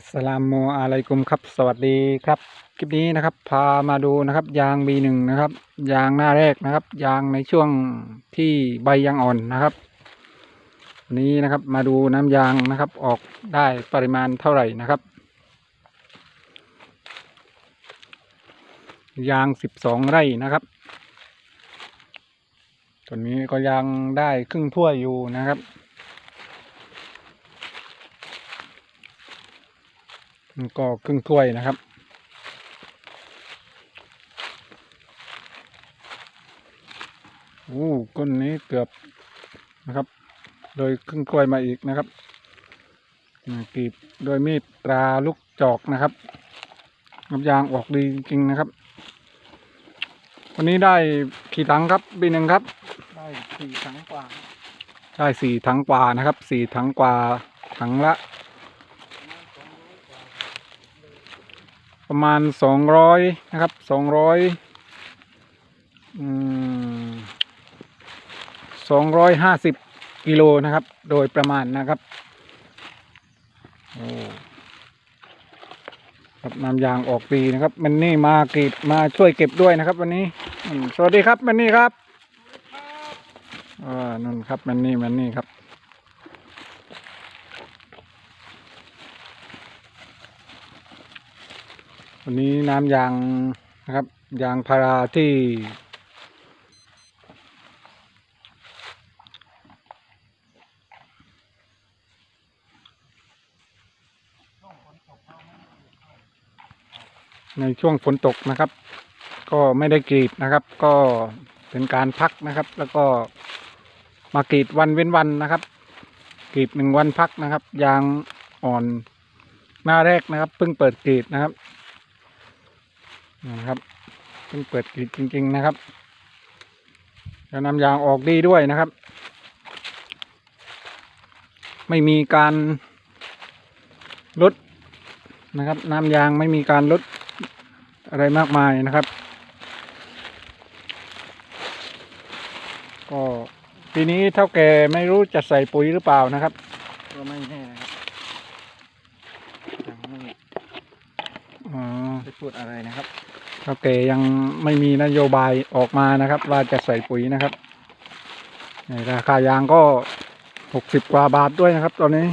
อัสลามุอะลัยกุมครับ สวัสดีครับ คลิปนี้นะครับ พามาดูนะครับ ยาง B1 นะครับ ยางหน้าแรกนะครับ ยางในช่วงที่ใบยังอ่อนนะครับวันนี้นะครับมาดูน้ำยางนะครับ ออกได้ปริมาณเท่าไหร่นะครับ ยางสิบสองไร่นะครับตัวนี้ก็ยังได้ครึ่งถ้วยอยู่นะครับ ก็ครึ่งถ้วยนะครับ อู้ก้นนี้เกือบนะครับ โดยครึ่งถ้วยมาอีกนะครับอ่ากรีบโดยมีดตราลูกจอกนะครับน้ำยางออกดีจริงๆนะครับ วันนี้ได้กี่ถังครับบีหนึ่งครับ ได้สี่ครั้งกว่า ได้สี่ถังกว่านะครับ สี่ถังกว่าถังละ ประมาณสองร้อยนะครับสองร้อยสองร้อยห้าสิบกิโลนะครับ โดยประมาณนะครับครับนำยางออกดีนะครับ มันนี่มาเกรีดมาช่วยเก็บด้วยนะครับ วันนี้สวัสดีครับมันนี่ครับอ่านั่นครับมันนี่มันนี่ครับ วันนี้น้ำยางนะครับ ยางพาราที่ ในช่วงฝนตกนะครับ ก็ไม่ได้กรีดนะครับ ก็เป็นการพักนะครับ แล้วก็มากรีดวันเว้นวันนะครับกรีดหนึ่งวันพักนะครับ ยางอ่อนหน้าแรกนะครับเพิ่งเปิดกรีดนะครับ นะครับเพิ่งเปิดกรีดจริง ๆ นะครับแล้วน้ำยางออกดีด้วยนะครับ ไม่มีการลดนะครับ น้ำยางไม่มีการลดอะไรมากมายนะครับ ก็ปีนี้เท่าแก่ไม่รู้จะใส่ปุ๋ยหรือเปล่านะครับก็ไม่แน่นะครับยังไม่อ๋อได้พูดอะไรนะครับ เท่าแก่ยังไม่มีนโยบายออกมานะครับ ว่าจะใส่ปุ๋ยนะครับราคายางก็หกสิบกว่าบาทด้วยนะครับ ตอนนี้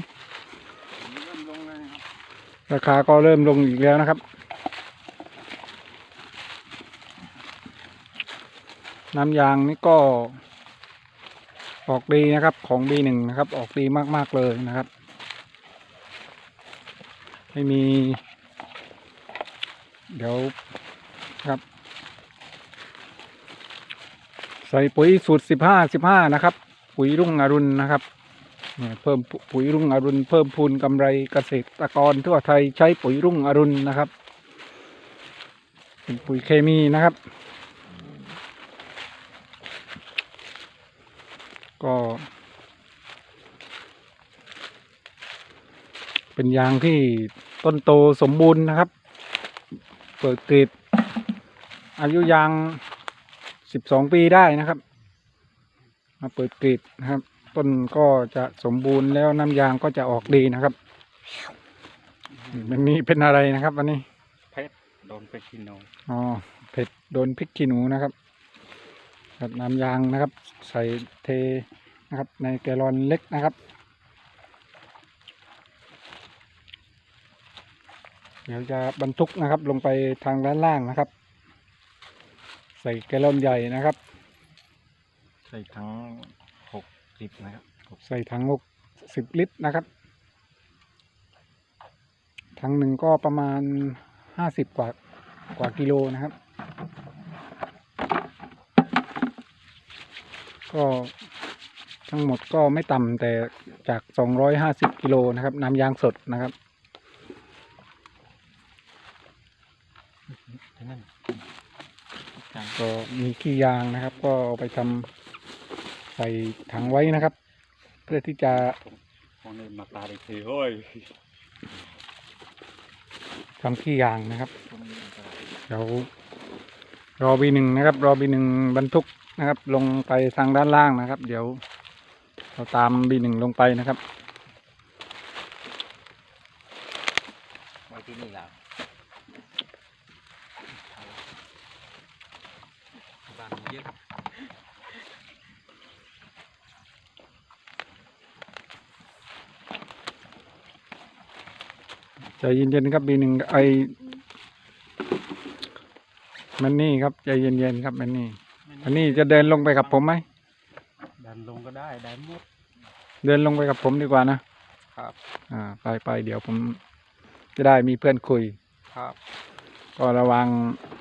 ราคาก็เริ่มลงอีกแล้วนะครับ น้ำยางนี่ก็ ออกดีนะครับของ B1 นะครับ ออกดีมากๆเลยนะครับ ไม่มี เดี๋ยว ครับ ใส่ปุ๋ยสูตรสิบห้าสิบห้านะครับ ปุ๋ยรุ่งอรุณนะครับเพิ่มปุ๋ยรุ่งอรุณเพิ่มพูนกำไรเกษตรกรทั่วไทยใช้ปุ๋ยรุ่งอรุณนะครับเป็นปุ๋ยเคมีนะครับ ก็เป็นยางที่ต้นโตสมบูรณ์นะครับ เปิดกรีด อายุยางสิบสองปีได้นะครับ มาเปิดกรีดนะครับ ต้นก็จะสมบูรณ์แล้วน้ำยางก็จะออกดีนะครับมันนี้เป็นอะไรนะครับวันนี้เพชรโดนไปกินโนอ๋อเผ็ดโดนพริกขี้หนูนะครับครับน้ำยางนะครับ ใส่เทนะครับ ในแกลลอนเล็กนะครับ เดี๋ยวจะบรรทุกนะครับ ลงไปทางด้านล่างนะครับ ใส่แกลลอนใหญ่นะครับ ใส่ทั้งหกสิบนะครับหกใส่ถังหกสิบลิตรนะครับถังหนึ่งก็ประมาณห้าสิบกว่ากว่ากิโลนะครับ ก็ทั้งหมดก็ไม่ต่ำแต่จากสองร้อยห้าสิบกิโลนะครับ น้ำยางสดนะครับ ที่นั่นจาน ก็มีขี้ยางนะครับ ก็เอาไปทำใส่ถังไว้นะครับ เพื่อที่จะของนี่มาตาดีทีเฮ้ยทำขี้ยางนะครับตรงนี้อันตรายเดี๋ยวรอบีหนึ่งนะครับ รอบีหนึ่งบรรทุกนะครับ ลงไปทางด้านล่างนะครับ เดี๋ยวเราตามบีหนึ่งลงไปนะครับ ที่นี่แล้วบ้านเยอะ ใจเย็นๆครับบีหนึ่งไอมันนี่ครับใจเย็นๆครับมันนี่อันนี้จะเดินลงไปกับผมไหมดันลงก็ได้ได้หมดเดินลงไปกับผมดีกว่านะครับ อ่า ไปไปเดี๋ยวผมจะได้มีเพื่อนคุย ครับ ก็ระวัง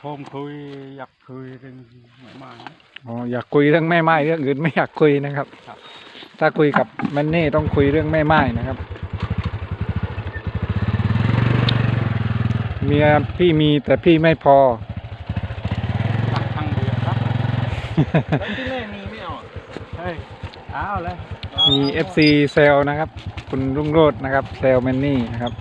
ผมคุยอยากคุยเรื่องหมาอ๋ออยากคุยเรื่องแม่ไม้เรื่องอื่นไม่อยากคุยนะครับครับถ้าคุยกับมันนี่ต้องคุยเรื่องแม่ไม้นะครับ เมียพี่มีแต่พี่ไม่พอตักทางเรือครับแล้วที่แม่มีไม่เอาเฮ้ยเอาเลยมีเอฟซีเซลนะครับ คุณรุ่งโรจน์นะครับเซลแมนนี่นะครับ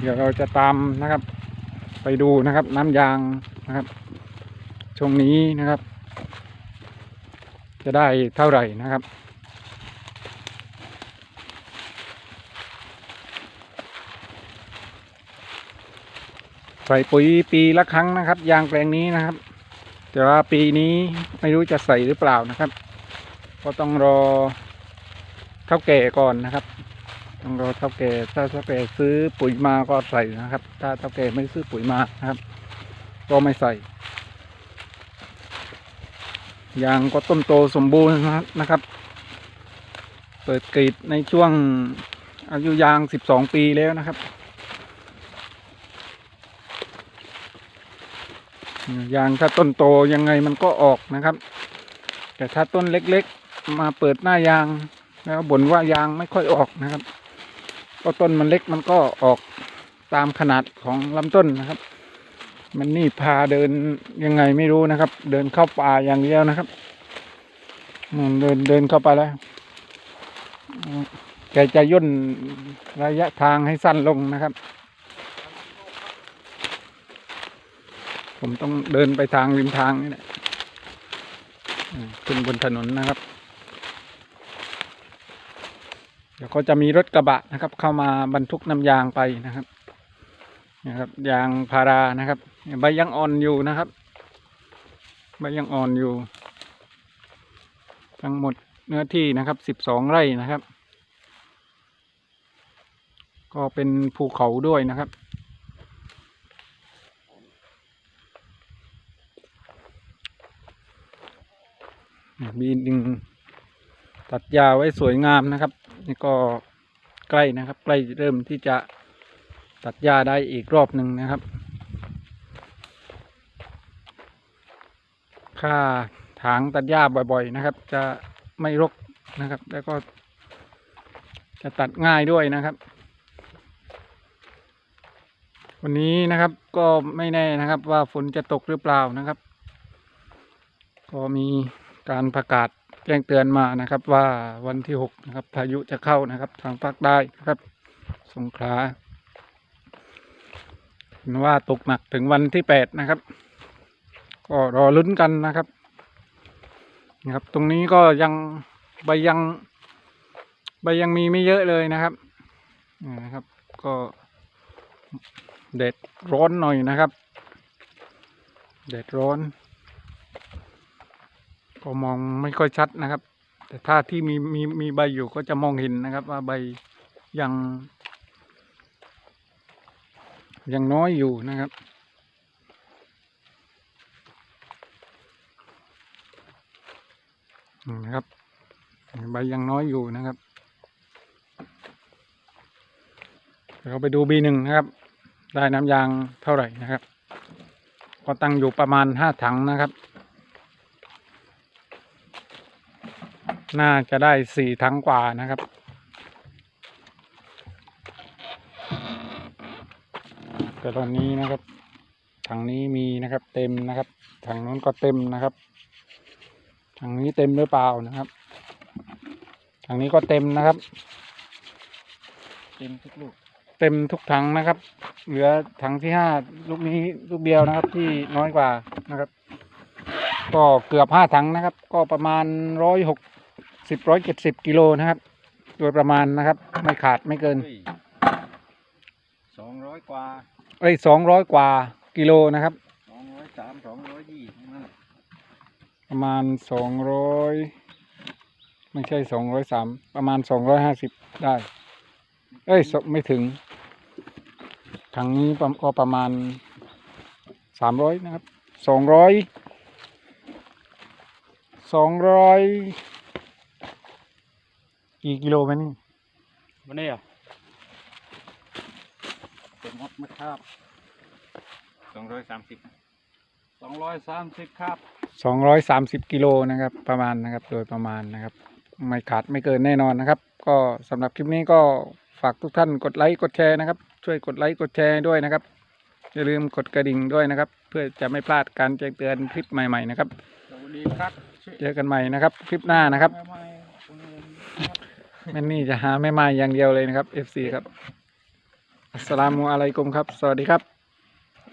เดี๋ยวเราจะตามนะครับ ไปดูนะครับน้ำยางนะครับ ช่วงนี้นะครับ จะได้เท่าไหร่นะครับ ส่ปุ๋ยปีละครั้งนะครับ ยางแปลงนี้นะครับ แต่ว่าปีนี้ไม่รู้จะใส่หรือเปล่านะครับ ก็ต้องรอเท่าแก่ก่อนนะครับต้องรอเท่าแก่ถ้าเท่าแก่ซื้อปุ๋ยมาก็ใส่นะครับ ถ้าเท่าแก่ไม่ซื้อปุ๋ยมานะครับ ก็ไม่ใส่ยางก็ต้นโตสมบูรณ์นะครับ เปิดกรีดในช่วงอายุยางสิบสองปีแล้วนะครับ ยางถ้าต้นโตยังไงมันก็ออกนะครับ แต่ถ้าต้นเล็กๆ มาเปิดหน้ายางแล้วบ่นว่ายางไม่ค่อยออกนะครับ ก็ต้นมันเล็กมันก็ออกตามขนาดของลำต้นนะครับ มันนี่พาเดินยังไงไม่รู้นะครับ เดินเข้าป่าอย่างเดียวนะครับเดินเดินเข้าไปแล้วแกจะย่นระยะทางให้สั้นลงนะครับ ผมต้องเดินไปทางริมทางนี่แหละขึ้นบนถนนนะครับ เดี๋ยวก็จะมีรถกระบะนะครับ เข้ามาบรรทุกน้ำยางไปนะครับนะครับ ยางพารานะครับ ใบยังอ่อนอยู่นะครับ ใบยังอ่อนอยู่ ทั้งหมดเนื้อที่นะครับสิบสองไร่นะครับ ก็เป็นภูเขาด้วยนะครับ มีหนึ่งตัดยาไว้สวยงามนะครับ นี่ก็ใกล้นะครับ ใกล้เริ่มที่จะตัดหญ้าได้อีกรอบหนึ่งนะครับ ค่าถางตัดหญ้าบ่อย ๆ นะครับ จะไม่รกนะครับ แล้วก็จะตัดง่ายด้วยนะครับ วันนี้นะครับก็ไม่แน่นะครับว่าฝนจะตกหรือเปล่านะครับ ก็มี การประกาศแจ้งเตือนมานะครับ ว่าวันที่หกนะครับพายุจะเข้านะครับ ทางภาคใต้นะครับ สงขลาเห็นว่าตกหนักถึงวันที่แปดนะครับ ก็รอลุ้นกันนะครับนะครับ ตรงนี้ก็ยังใบยังใบยังมีไม่เยอะเลยนะครับนะครับ ก็แดดร้อนหน่อยนะครับแดดร้อน ก็มองไม่ค่อยชัดนะครับ แต่ถ้าที่มีมีมีใบอยู่ก็จะมองเห็นนะครับ ว่าใบยัง ยังน้อยอยู่นะครับนะครับใบยังน้อยอยู่นะครับเราไปดูบีหนึ่งนะครับ ได้น้ำยางเท่าไหร่นะครับ ก็ตั้งอยู่ประมาณห้าถังนะครับ น่าจะได้สี่ถังกว่านะครับ แต่ตอนนี้นะครับถังนี้มีนะครับเต็มนะครับถังนู้นก็เต็มนะครับถังนี้เต็มหรือเปล่านะครับถังนี้ก็เต็มนะครับ เต็มทุกลูกเต็มทุกถังนะครับ เหลือถังที่ห้าลูกนี้ลูกเดียวนะครับ ที่น้อยกว่านะครับ ก็เกือบห้าถังนะครับ ก็ประมาณร้อยหก สิบร้อยเจ็ดสิบกิโลนะครับ โดยประมาณนะครับ ไม่ขาดไม่เกินสองร้อยกว่าเอ้ยสองร้อยกว่ากิโลนะครับสองร้อยสามสองร้อยยี่ทั้งนั้นประมาณสองร้อยไม่ใช่สองร้อยสามประมาณสองร้อยห้าสิบได้ เอ้ยสไม่ถึงถังนี้ประก็ประมาณสามร้อยนะครับสองร้อยสองร้อย กี่กิโลไหมนี่วันนี้อะเป็นมดไม่คาบสองร้อยสามสิบสองร้อยสามสิบครับสองร้อยสามสิบกิโลนะครับ ประมาณนะครับ โดยประมาณนะครับ ไม่ขาดไม่เกินแน่นอนนะครับ ก็สำหรับคลิปนี้ก็ฝากทุกท่านกดไลค์กดแชร์นะครับ ช่วยกดไลค์กดแชร์ด้วยนะครับ อย่าลืมกดกระดิ่งด้วยนะครับ เพื่อจะไม่พลาดการแจ้งเตือนคลิปใหม่ ๆ นะครับสวัสดีครับเจอกันใหม่นะครับ คลิปหน้านะครับ ไม่ไม่คุณเงินครับ แม่นี่จะหาแม่ไม้อย่างเดียวเลยนะครับ FC ครับอัสสลามุอะลัยกุมครับ สวัสดีครับ